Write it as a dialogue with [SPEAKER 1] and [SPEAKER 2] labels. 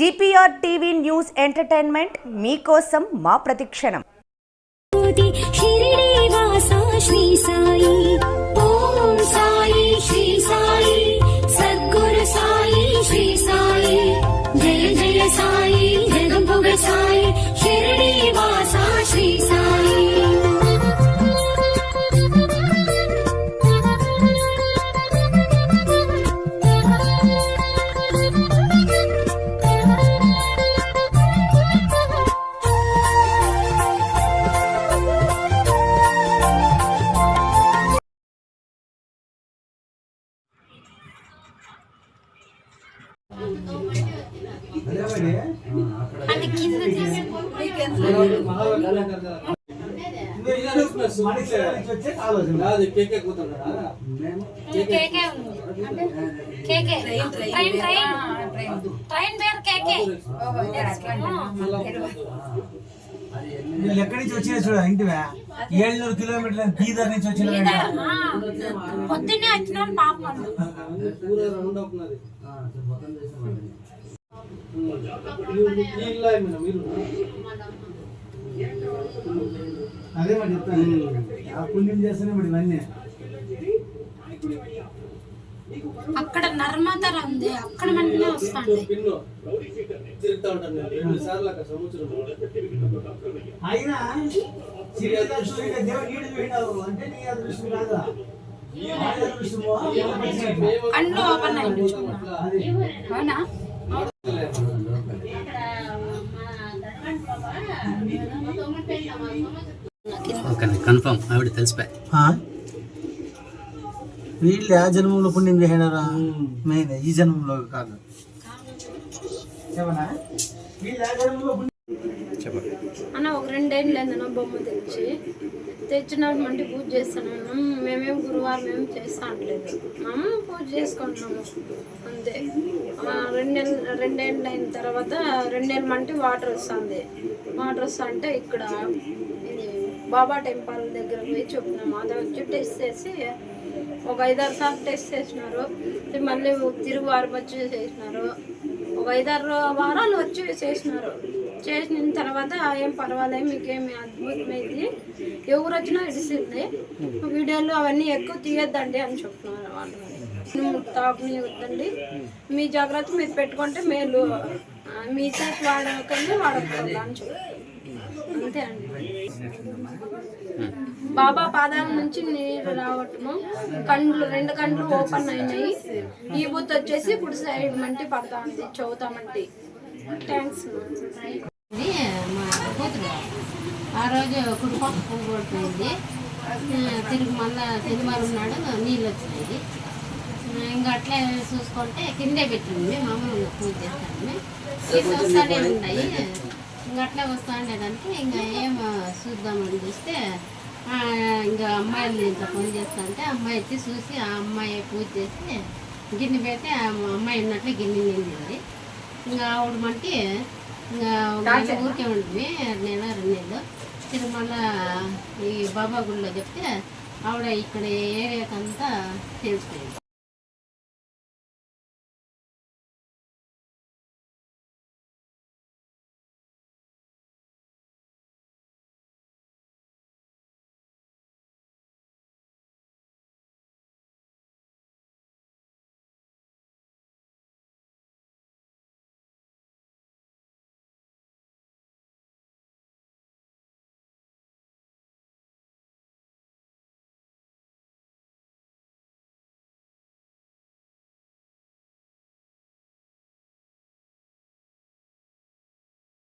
[SPEAKER 1] NTR TV news entertainment మీకోసం మా ప్రతిక్షణం.
[SPEAKER 2] శ్రీ సాయి.
[SPEAKER 3] ట్రైన్ పేరు కేకే.
[SPEAKER 4] వీళ్ళు ఎక్కడి నుంచి వచ్చినా చూడ ఇంటివా. ఏಳ್నూరు కిలోమీటర్ల బీదర్ నుంచి వచ్చిన
[SPEAKER 3] పొద్దున్నే వచ్చిన పాప
[SPEAKER 4] అదే మరి చెప్తాను ఆ పుణ్యం చేస్తేనే మరి ఇవన్నీ
[SPEAKER 3] అక్కడ నర్మదర ఉంది అక్కడ మనకి వస్తాండి
[SPEAKER 5] సంవత్సరం
[SPEAKER 4] అయినా అంటే నీ అదృష్టం కాదా.
[SPEAKER 3] కళ్ళు ఓపెన్ అయింది అవునా?
[SPEAKER 6] ఓకే కన్ఫర్మ్ ఆవిడ తెలిసిపోయి.
[SPEAKER 4] ఆ? వీళ్ళు ఆ జన్మంలో పుణ్యం చేసినారా? మెయిన్ ఈ జన్మంలో కాదు.
[SPEAKER 7] అన్న ఒక రెండేళ్ళు అయిందన్న బొమ్మ తెచ్చి. తెచ్చినప్పుడు మంటే పూజ చేస్తున్నాను మేమేం గురువారం ఏం చేస్తా అనలేదు మేము పూజ చేసుకుంటున్నాము. అంతే. ఆ, రెండేళ్ళు రెండేళ్ళు అయిన తర్వాత రెండేళ్ళు మంటే వాటర్ వస్తుంది. మా అడ్రస్ అంటే ఇక్కడ ఇది బాబా టెంపుల్ దగ్గర పోయి చెప్పినాము అది వచ్చి టెస్ట్ చేసి ఒక ఐదారు సార్లు టెస్ట్ చేసినారు. మళ్ళీ తిరుగువారం వచ్చి చేసినారు. ఒక ఐదారు వారాలు వచ్చి చేసినారు. చేసిన తర్వాత ఏం పర్వాలేదు మీకేమి అద్భుతమైంది. ఎవరు వచ్చినా ఇడిసింది. వీడియోలు అవన్నీ ఎక్కువ తీయొద్దండి అని చెప్తున్నారు వాళ్ళు. తాకుని వద్దండి. మీ జాగ్రత్త మీరు పెట్టుకుంటే మేలు. మీ చేతి వాడకండి వాడకూడదు అంతే అండి. బాబా పాదాల నుంచి నీరు రావటము. కండ్లు రెండు కండ్లు ఓపెన్ అయినాయి. ఈ బుత్ వచ్చేసి ఇప్పుడు సైడ్ మంటి పడతా ఉంది చదువుతామంటే థ్యాంక్స్
[SPEAKER 8] మా కూతురు. ఆ రోజు కుటుంబం పువ్వు కొడుతుంది తిరిగి మళ్ళా శనివారం నాడు నీళ్ళు వచ్చినాయి. ఇంకా అట్లే చూసుకుంటే కిందే పెట్టింది మామూలుగా పూజ చేస్తాను ఇట్లా వస్తానే ఉన్నాయి. ఇంకా అట్లే వస్తా ఉండేదానికి ఇంకా ఏం చూద్దామని చూస్తే ఆ, ఇంకా అమ్మాయిలు ఇంత పని చేస్తా అంటే అమ్మాయి వచ్చి చూసి ఆ అమ్మాయి పూజ చేసి గిన్నె పెట్టి ఆ అమ్మాయి ఉన్నట్లే గిన్నె నిండింది. ఇంకా ఆవిడ మనకి ఇంకా ఊరికే ఉంటుంది నెల రెండు నెలలు తిరుమల ఈ బాబా గుడిలో చెప్తే ఆవిడ ఇక్కడ ఏరియాకంతా తెలిసిపోయింది